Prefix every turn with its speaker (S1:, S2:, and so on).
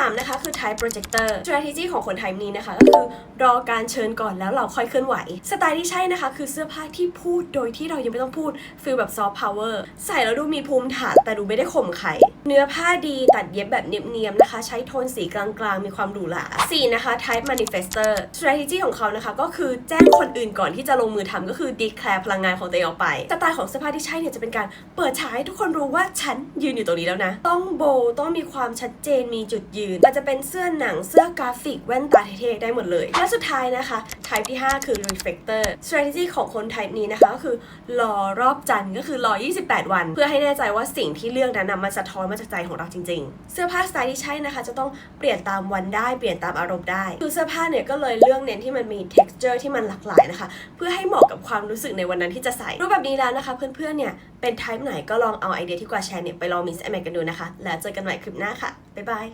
S1: 3 นะคะ คือ type projector strategy ของคน type นี้นะคะ ก็คือรอการเชิญก่อนแล้วเราค่อยเคลื่อนไหว สไตล์ที่ใช่นะคะ คือเสื้อผ้าที่พูดโดยที่เรายังไม่ต้องพูดฟีลแบบ soft power ใส่แล้วดูมีภูมิฐานแต่ดูไม่ได้ข่มใครเนื้อผ้าดีตัดเย็บแบบเนียบๆนะคะ ใช้โทนสีกลางๆ มีความหรูหรา4นะคะ type manifester strategy ของเขานะคะ ก็คือแจ้งคนอื่นก่อนที่จะลงมือทำก็คือ declare พลังงานของตัวเองออกไปสไตล์ของเสื้อผ้าที่ใช่เนี่ยจะเป็นการเปิดฉายให้ทุกคนรู้ว่าฉันยืนอยู่ตรงนี้แล้วนะ ต้องโบว์ต้องมีความชัดเจนมีจุดยืนอาจะเป็นเสื้อหนังเสื้อกราฟิกแว่นตาเท่ๆได้หมดเลย และสุดท้ายนะคะ type ที่ 5 คือ reflector strategy ของคน type นี้นะคะก็คือรอรอบจันทร์ก็คือรอ 28 วัน เพื่อให้แน่ใจว่าสิ่งที่เลือกนั้นนะมันสะท้อนมาจากใจของเราจริง ๆ เสื้อผ้าสไตล์ที่ใช่นะคะ จะต้องเปลี่ยนตามวันได้เปลี่ยนตามอารมณ์ได้คือเสื้อผ้าเนี่ยก็เลยเลือกเน้นที่มันมี texture ที่มันหลากหลายนะคะ เพื่อให้เหมาะกับความรู้สึกในวันนั้นที่จะใส่รูปแบบนี้แล้วนะคะเพื่อนๆเนี่ยเป็น type ไหนก็ลองเอาไอเดียที่กว่าแชร์เนี่ยไปลอง mix and match กันดูนะคะ แล้วเจอกันใหม่คลิปหน้าค่ะบ๊ายบาย